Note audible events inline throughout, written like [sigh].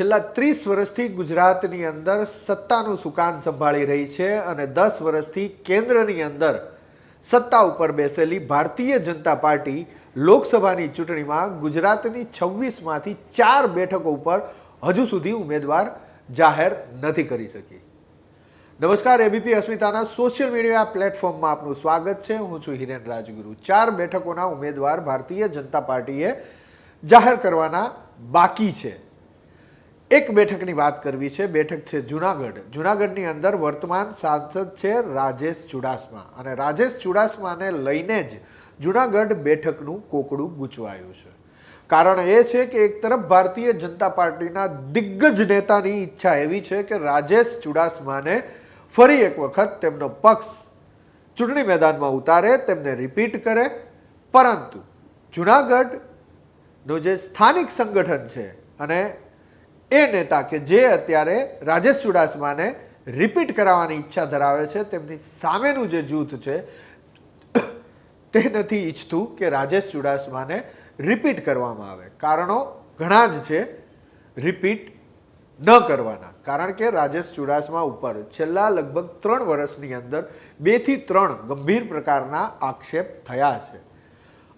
છેલ્લા ત્રીસ વર્ષથી ગુજરાતની અંદર સત્તાનું સુકાન સંભાળી રહી છે અને દસ વર્ષથી કેન્દ્રની અંદર સત્તા ઉપર બેસેલી ભારતીય જનતા પાર્ટી લોકસભાની ચૂંટણીમાં ગુજરાતની છવ્વીસમાંથી ચાર બેઠકો ઉપર હજુ સુધી ઉમેદવાર જાહેર નથી કરી શકી. નમસ્કાર એબીપી અસ્મિતાના સોશિયલ મીડિયા પ્લેટફોર્મમાં આપનું સ્વાગત છે. હું છું હિરેન રાજગુરુ. ચાર બેઠકોના ઉમેદવાર ભારતીય જનતા પાર્ટીએ જાહેર કરવાના બાકી છે. એક બેઠકની વાત કરવી છે. બેઠક છે જુનાગઢ. જુનાગઢની અંદર વર્તમાન સાંસદ છે રાજેશ ચુડાસમા અને રાજેશ ચુડાસમાને લઈને જ જુનાગઢ બેઠકનું કોકડું ગૂંચવાયું છે. કારણ એ છે કે એક તરફ ભારતીય જનતા પાર્ટીના દિગ્ગજ નેતાની ઈચ્છા એવી છે કે રાજેશ ચુડાસમાને ફરી એક વખત તેમનો પક્ષ ચૂંટણી મેદાનમાં ઉતારે, તેમને રિપીટ કરે. પરંતુ જુનાગઢનું જે સ્થાનિક સંગઠન છે અને એ નેતા કે જે અત્યારે રાજેશ ચુડાસમાને રિપીટ કરાવવાની ઈચ્છા ધરાવે છે, તેમની સામેનું જે જૂથ છે, [coughs] તે નથી ઈચ્છતું કે રાજેશ ચુડાસમાને રિપીટ કરવામાં આવે. કારણો ઘણા જ છે રિપીટ ન કરવાના. કારણ કે રાજેશ ચુડાસમા ઉપર છેલ્લા લગભગ ત્રણ વર્ષની અંદર બેથી ત્રણ ગંભીર પ્રકારના આક્ષેપ થયા છે.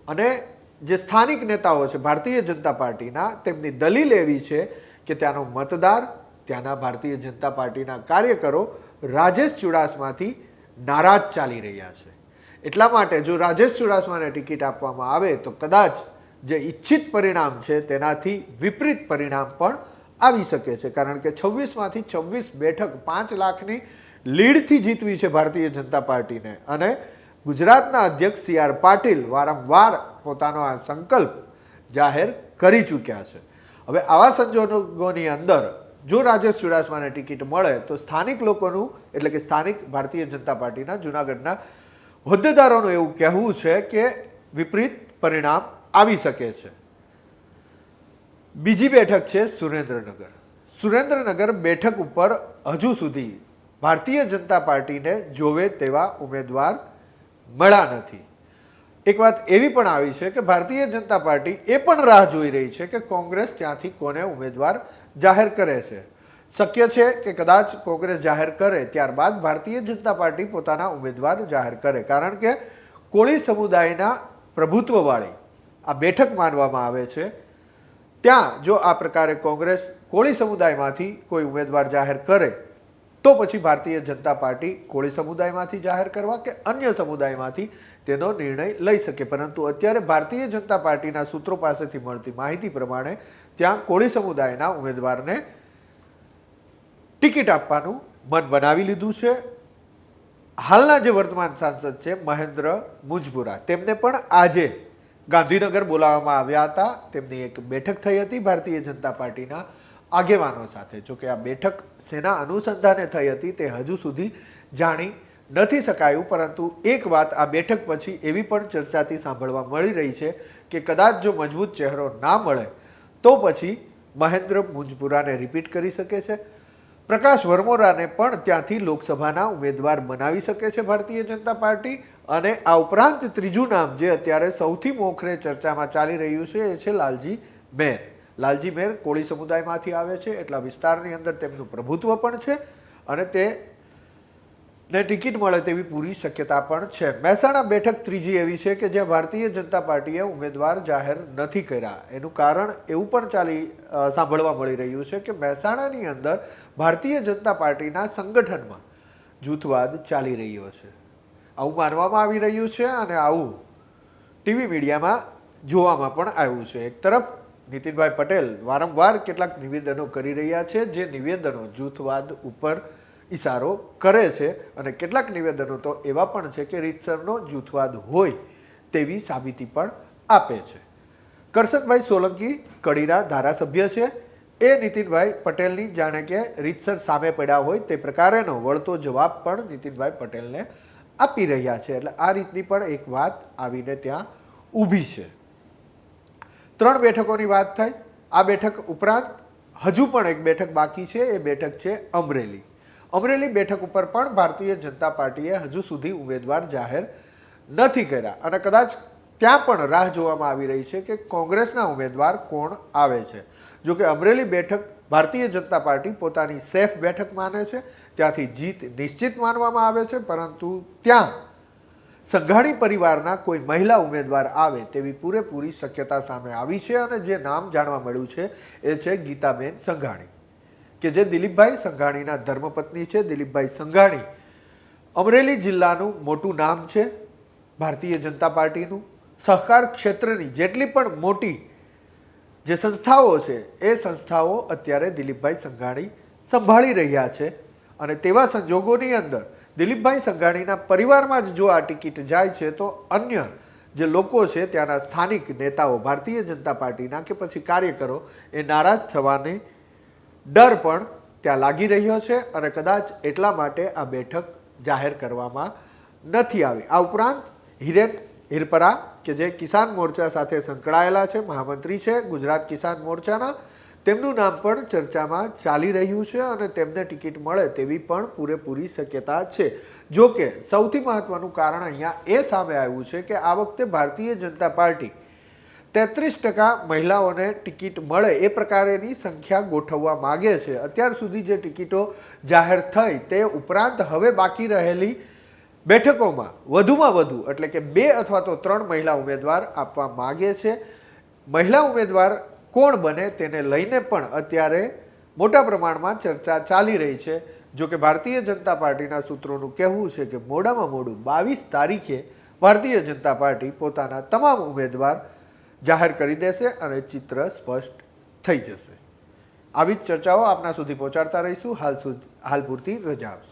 અને જે સ્થાનિક નેતાઓ છે, ભારતીય જનતા પાર્ટીના, તેમની દલીલ એવી છે કે ત્યાંનો મતદાર, ત્યાંના ભારતીય જનતા પાર્ટીના કાર્યકરો રાજેશ ચુડાસમાથી નારાજ ચાલી રહ્યા છે. એટલા માટે જો રાજેશ ચુડાસમાને ટિકિટ આપવામાં આવે તો કદાચ જે ઈચ્છિત પરિણામ છે તેનાથી વિપરીત પરિણામ પણ આવી શકે છે. કારણ કે છવ્વીસમાંથી છવ્વીસ બેઠક પાંચ લાખની લીડથી જીતવી છે ભારતીય જનતા પાર્ટીને. અને ગુજરાતના અધ્યક્ષ સી આર પાટીલ વારંવાર પોતાનો આ સંકલ્પ જાહેર કરી ચૂક્યા છે. હવે આવા સંજોગોની અંદર જો રાજેશ ચુડાસમાને ટિકિટ મળે, તો સ્થાનિક લોકોનું, એટલે કે સ્થાનિક ભારતીય જનતા પાર્ટીના જૂનાગઢના હોદ્દેદારોનું એવું કહેવું છે કે વિપરીત પરિણામ આવી શકે છે. બીજી બેઠક છે સુરેન્દ્રનગર. સુરેન્દ્રનગર બેઠક ઉપર હજુ સુધી ભારતીય જનતા પાર્ટીને જોવે તેવા ઉમેદવાર મળ્યા નથી. એક વાત એવી પણ આવી છે કે ભારતીય જનતા પાર્ટી એ પણ રાહ જોઈ રહી છે કે કોંગ્રેસ ત્યાંથી કોને ઉમેદવાર જાહેર કરે છે. શક્ય છે કે કદાચ કોંગ્રેસ જાહેર કરે ત્યારબાદ ભારતીય જનતા પાર્ટી પોતાના ઉમેદવાર જાહેર કરે. કારણ કે કોળી સમુદાયના પ્રભુત્વવાળી આ બેઠક માનવામાં આવે છે. ત્યાં જો આ પ્રકારે કોંગ્રેસ કોળી સમુદાયમાંથી કોઈ ઉમેદવાર જાહેર કરે તો પછી ભારતીય જનતા પાર્ટી કોળી સમુદાયમાંથી જાહેર કરવા કે અન્ય સમુદાયમાંથી તેનો નિર્ણય લઈ શકે. પરંતુ અત્યારે ભારતીય જનતા પાર્ટીના સૂત્રો પાસેથી મળતી માહિતી પ્રમાણે ત્યાં કોળી સમુદાયના ઉમેદવારને ટિકિટ આપવાનું મન બનાવી લીધું છે. હાલના જે વર્તમાન સાંસદ છે મહેન્દ્ર મુજબુરા તેમને પણ આજે ગાંધીનગર બોલાવવામાં આવ્યા હતા. તેમની એક બેઠક થઈ હતી ભારતીય જનતા પાર્ટીના આગેવાનો સાથે. જોકે આ બેઠક સેના અનુસંધાને થઈ હતી તે હજુ સુધી જાણી નથી શકાયું, પરંતુ એક વાત આ બેઠક પછી એવી પણ ચર્ચાથી સાંભળવા મળી રહી છે કે કદાચ જો મજબૂત ચહેરો ના મળે, તો પછી મહેન્દ્ર મુંજપુરાને રિપીટ કરી શકે છે. પ્રકાશ વર્મોરાને પણ ત્યાંથી લોકસભાના ઉમેદવાર બનાવી શકે છે ભારતીય જનતા પાર્ટી અને આ ઉપરાંત ત્રીજું નામ જે અત્યારે સૌથી મોખરે ચર્ચામાં ચાલી રહ્યું છે એ છે લાલજી મેર. લાલજી મેર કોળી સમુદાયમાંથી આવે છે, એટલા વિસ્તારની અંદર તેમનું પ્રભુત્વ પણ છે અને તે ને ટિકિટ મળે તેવી પૂરી શક્યતા પણ છે. મહેસાણા બેઠક ત્રીજી એવી છે કે જ્યાં ભારતીય જનતા પાર્ટીએ ઉમેદવાર જાહેર નથી કર્યા. એનું કારણ એવું પણ ચાલી સાંભળવા મળી રહ્યું છે કે મહેસાણાની અંદર ભારતીય જનતા પાર્ટીના સંગઠનમાં જૂથવાદ ચાલી રહ્યો છે. આવું માનવામાં આવી રહ્યું છે અને આવું ટીવી મીડિયામાં જોવામાં પણ આવ્યું છે. એક તરફ નીતિનભાઈ પટેલ વારંવાર કેટલાક નિવેદનો કરી રહ્યા છે, જે નિવેદનો જૂથવાદ ઉપર ઇશારો કરે છે અને કેટલાક નિવેદનો તો એવા પણ છે કે રીતસરનો જૂથવાદ હોય તેવી સાબિતી પણ આપે છે. કરશનભાઈ સોલંકી કડીના ધારાસભ્ય છે. એ નીતિનભાઈ પટેલની જાણે કે રીતસર સામે પડ્યા હોય તે પ્રકારેનો વળતો જવાબ પણ નીતિનભાઈ પટેલને આપી રહ્યા છે. એટલે આ રીતની પણ એક વાત આવીને ત્યાં ઊભી છે. ત્રણ બેઠકોની વાત થાય. આ બેઠક ઉપરાંત હજુ પણ એક બેઠક બાકી છે, એ બેઠક છે અમરેલી. અમરેલી બેઠક ઉપર પણ ભારતીય જનતા પાર્ટીએ હજુ સુધી ઉમેદવાર જાહેર નથી કર્યા. અને કદાચ ત્યાં પણ રાહ જોવામાં આવી રહી છે કે કોંગ્રેસના ઉમેદવાર કોણ આવે છે. જો કે અમરેલી બેઠક ભારતીય જનતા પાર્ટી પોતાની સેફ બેઠક માને છે. ત્યાંથી જીત નિશ્ચિત માનવામાં આવે છે, પરંતુ ત્યાં સંઘાણી પરિવારના કોઈ મહિલા ઉમેદવાર આવે તેવી પૂરેપૂરી શક્યતા સામે આવી છે અને જે નામ જાણવા મળ્યું છે એ છે ગીતાબેન સંઘાણી. કે જે દિલીપભાઈ સંઘાણીના ધર્મપત્ની છે, દિલીપભાઈ સંઘાણી અમરેલી જિલ્લાનું મોટું નામ છે, ભારતીય જનતા પાર્ટીનું. સહકાર ક્ષેત્રની જેટલી પણ મોટી જે સંસ્થાઓ છે, એ સંસ્થાઓ અત્યારે દિલીપભાઈ સંઘાણી સંભાળી રહ્યા છે અને તેવા સંજોગોની અંદર દિલીપભાઈ સંઘાણીના પરિવારમાં જ જો આ ટિકિટ જાય છે, તો અન્ય જે લોકો છે, ત્યાંના સ્થાનિક નેતાઓ, ભારતીય જનતા પાર્ટીના કે પછી કાર્યકરો, એ નારાજ થવાની ડર પણ ત્યાં લાગી રહ્યો છે અને કદાચ એટલા માટે આ બેઠક જાહેર કરવામાં નથી આવી. આ ઉપરાંત હિરેન હિરપરા, કે જે કિસાન મોરચા સાથે સંકળાયેલા છે, મહામંત્રી છે, ગુજરાત કિસાન મોરચાના તેમનું નામ પણ ચર્ચામાં ચાલી રહ્યું છે અને તેમને ટિકિટ મળે તેવી પણ પૂરેપૂરી શક્યતા છે. જો કે, સૌથી મહત્વનું કારણ અહીંયા એ સામે આવ્યું છે કે આ વખતે ભારતીય જનતા પાર્ટી તેત્રીસ ટકા મહિલાઓને ટિકિટ મળે એ પ્રકારેની સંખ્યા ગોઠવવા માગે છે. અત્યાર સુધી જે ટિકિટો જાહેર થઈ તે ઉપરાંત હવે બાકી રહેલી બેઠકોમાં વધુમાં વધુ એટલે કે બે અથવા તો ત્રણ મહિલા ઉમેદવાર આપવા માગે છે. મહિલા ઉમેદવાર કોણ બને તેને લઈને પણ અત્યારે મોટા પ્રમાણમાં ચર્ચા ચાલી રહી છે. જો કે ભારતીય જનતા પાર્ટીના સૂત્રોનું કહેવું છે કે મોડામાં મોડું બાવીસ તારીખે ભારતીય જનતા પાર્ટી પોતાના તમામ ઉમેદવાર જાહેર કરી દેશે અને ચિત્ર સ્પષ્ટ થઈ જશે. આવી જ ચર્ચાઓ આપના સુધી પહોંચાડતા રહીશું. હાલ સુધી હાલ પૂરતી રજા આપશો.